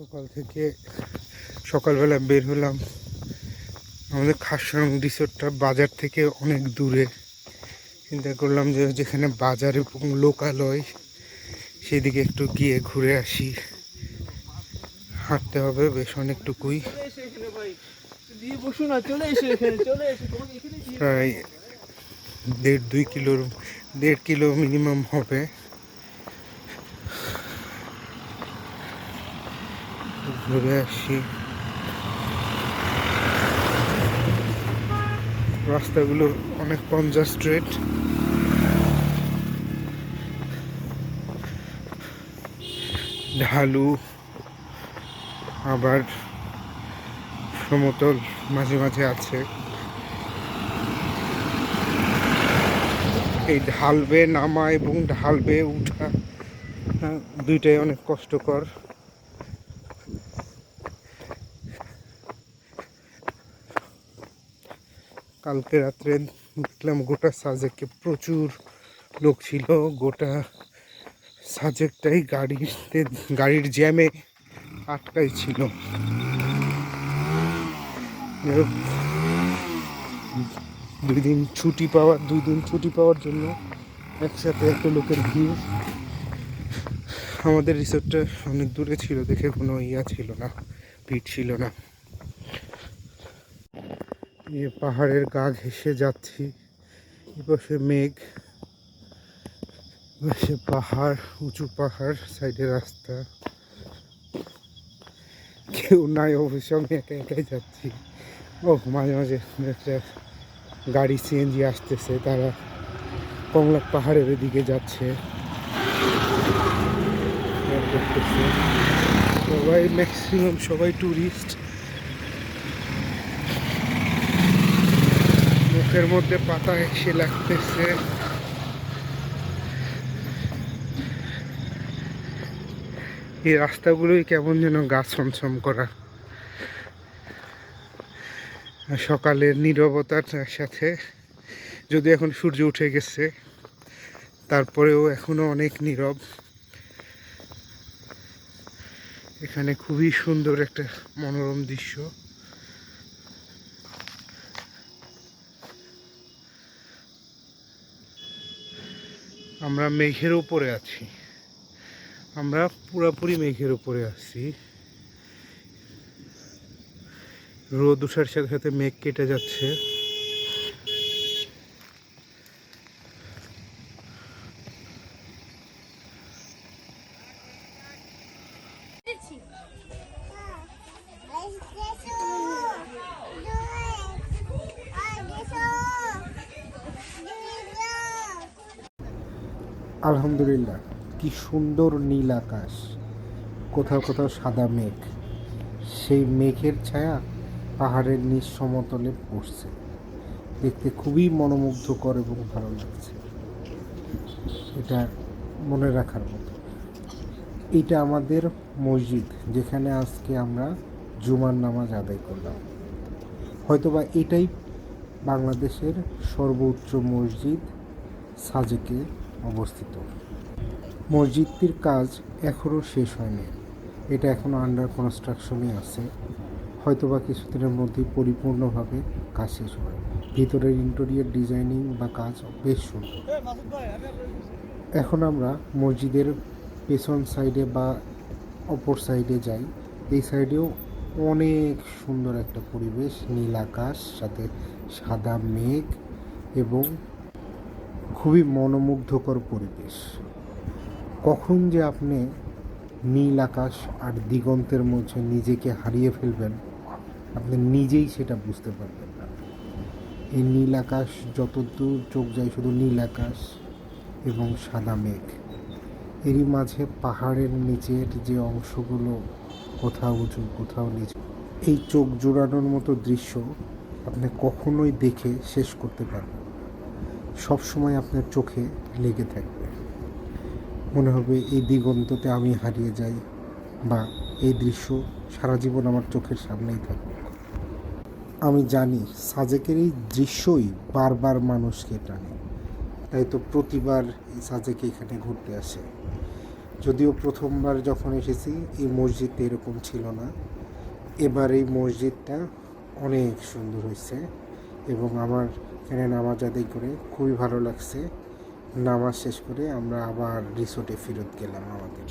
সকাল থেকে সকালবেলা বের হলাম। আমাদের খাসরং রিসোর্টটা বাজার থেকে অনেক দূরে। চিন্তা করলাম যে যেখানে বাজার এবং লোকালয় সেদিকে একটু গিয়ে ঘুরে আসি। হাঁটতে হবে বেশ অনেকটুকুই। প্রায় দেড় দুই কিলোর দেড় কিলো মিনিমাম হবে। ঘুরে আসি। রাস্তাগুলো অনেক কনজাস্ট্রেট ঢালু আবার সমতল মাঝে মাঝে আছে। এই ঢালবে নামা এবং ঢালবে উঠা হ্যাঁ, দুইটাই অনেক কষ্টকর। কালকে রাত্রে দেখলাম গোটা সাজেকে প্রচুর লোক ছিল, গোটা সাজেকটাই গাড়িতে, গাড়ির জ্যামে আটকাই ছিল। দুই দিন ছুটি পাওয়ার দুই দিন ছুটি পাওয়ার জন্য একসাথে এত লোকের ভিড়। আমাদের রিসোর্টটা অনেক দূরে ছিল, দেখে কোনো ইয়া ছিল না, ভিড় ছিল না। এ পাহাড়ের গা ঘেসে যাচ্ছি। এপাশে মেঘ এপাশে পাহাড়, উঁচু পাহাড়, সাইডে রাস্তা। কেউ নাই অবশ্য, আমি একা একাই যাচ্ছি। ও মাঝে মাঝে একটা গাড়ি সিএনজি আসতেছে, তারা কমলাক পাহাড়ের দিকে যাচ্ছে। সবাই ম্যাক্সিমাম সবাই ট্যুরিস্ট মুখের মধ্যে পাতা এসে লাগতেছে। এই রাস্তাগুলোই কেমন যেন গাছ ছমছম করা। সকালের নীরবতার সাথে যদি এখন সূর্য উঠে গেছে, তারপরেও এখনও অনেক নীরব। এখানে খুবই সুন্দর একটা মনোরম দৃশ্য। আমরা মেঘের উপরে আছি। আমরা পুরাপুরি মেঘের উপরে আছি। রোদ উষার সাথে সাথে মেঘ কেটে যাচ্ছে। আলহামদুলিল্লাহ। কি সুন্দর নীল আকাশ। কোথাও কোথাও সাদা মেঘ। সেই মেঘের ছায়া পাহাড়ের নিচ সমতলে পড়ছে। দেখতে খুবই মনোমুগ্ধকর এবং ভালো লাগছে। এটা মনে রাখার মতো। এটা আমাদের মসজিদ, যেখানে আজকে আমরা জুমার নামাজ আদায় করলাম। হয়তোবা এটাই বাংলাদেশের সর্বোচ্চ মসজিদ সাজেকে অবস্থিত। মসজিদটির কাজ এখনও শেষ হয়নি। এটা এখনও আন্ডার কনস্ট্রাকশনই আছে। হয়তোবা কিছুদিনের মধ্যেই পরিপূর্ণভাবে কাজ শেষ হবে। ভিতরের ইন্টেরিয়র ডিজাইনিং বা কাজ বেশ সুন্দর। এখন আমরা মসজিদের পেছন সাইডে বা অপর সাইডে যাই। এই সাইডেও অনেক সুন্দর একটা পরিবেশ। নীল আকাশ, সাথে সাদা মেঘ এবং মনোমুগ্ধকর পরিবেশ। কখন যে আপনি নীল আকাশ আর দিগন্তের মধ্যে নিজেকে হারিয়ে ফেলবেন, আপনি নিজেই সেটা বুঝতে পারবেন না। এই নীল আকাশ যত দূর চোখ যায় শুধু নীল আকাশ এবং সাদা মেঘ। এরই মাঝে পাহাড়ের নিচের যে অংশগুলো কোথাও উঁচু, কোথাও নিচু, এই চোখ জোড়ানোর মতো দৃশ্য আপনি কখনোই দেখে শেষ করতে পারবেন। সবসময় আপনার চোখে লেগে থাকবে। মনে হবে এই দিগন্ততে আমি হারিয়ে যাই বা এই দৃশ্য সারা জীবন আমার চোখের সামনেই থাকবে আমি জানি সাজেকের এই দৃশ্যই বারবার মানুষকে টানে। তাই তো প্রতিবার এই সাজেকে এখানে ঘুরতে আসে। যদিও প্রথমবার যখন এসেছি, এই মসজিদটা এরকম ছিল না। এবার এই মসজিদটা অনেক সুন্দর হয়েছে এবং আমার এখানে নামাজ আদায় করে খুবই ভালো লাগছে। নামাজ শেষ করে আমরা আবার রিসোর্টে ফেরত গেলাম আমাদের।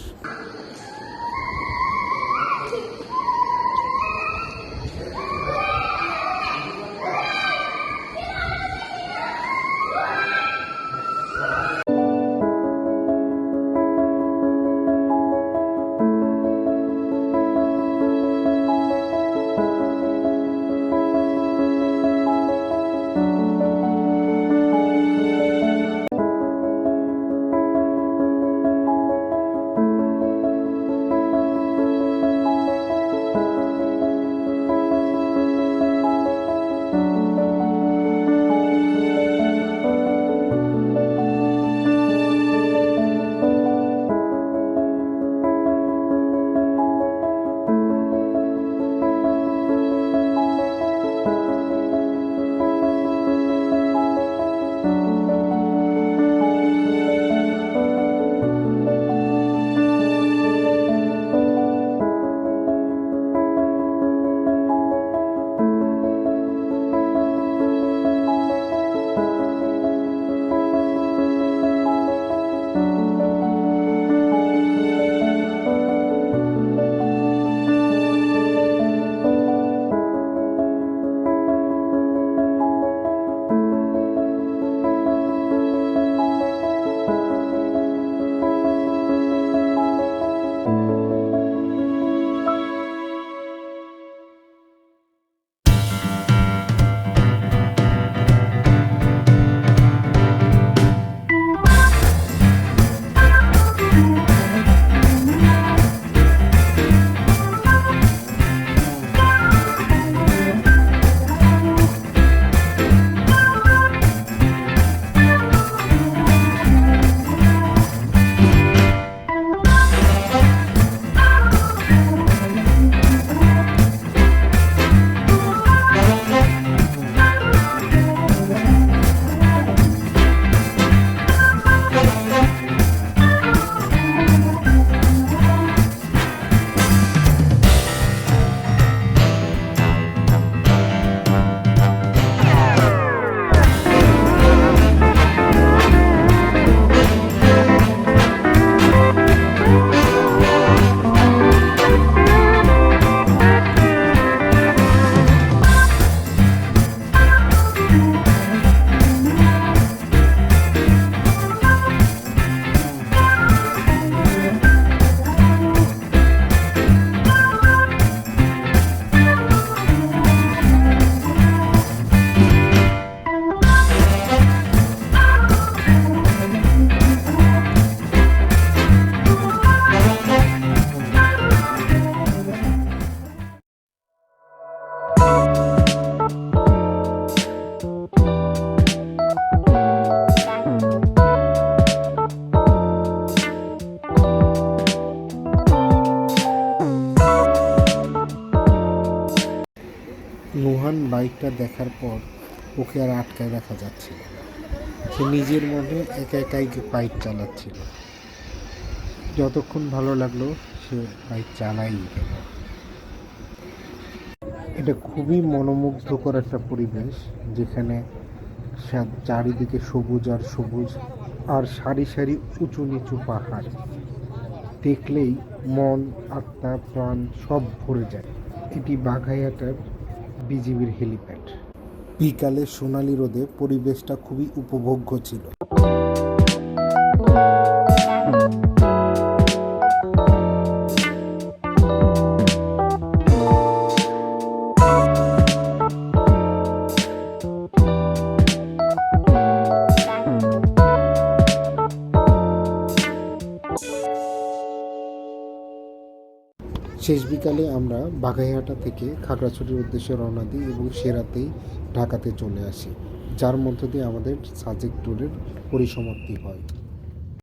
বাইকটা দেখার পর ওকে আর আটকায় রাখা যাচ্ছিল সে নিজের মনে একা একাই বাইক চালাচ্ছিল। যতক্ষণ ভালো লাগল, সে বাইক চালাই গেল। এটা খুবই মনোমুগ্ধকর একটা পরিবেশ, যেখানে চারিদিকে সবুজ আর সবুজ, আর সারি সারি উঁচু নিচু পাহাড়। দেখলেই মন, আত্মা, প্রাণ সব ভরে যায়। এটি বাঘাইয়াটার বিজিবির হেলিপ্যাড। বিকালে সোনালি রোদে পরিবেশটা খুবই উপভোগ্য ছিল। শেষ বিকালে আমরা বাঘাইহাটা থেকে খাগড়াছড়ির উদ্দেশ্যে রওনা দিই এবং সে রাতেই ঢাকাতে চলে আসি, যার মধ্য দিয়ে আমাদের সাজেক ট্যুরের পরিসমাপ্তি হয়।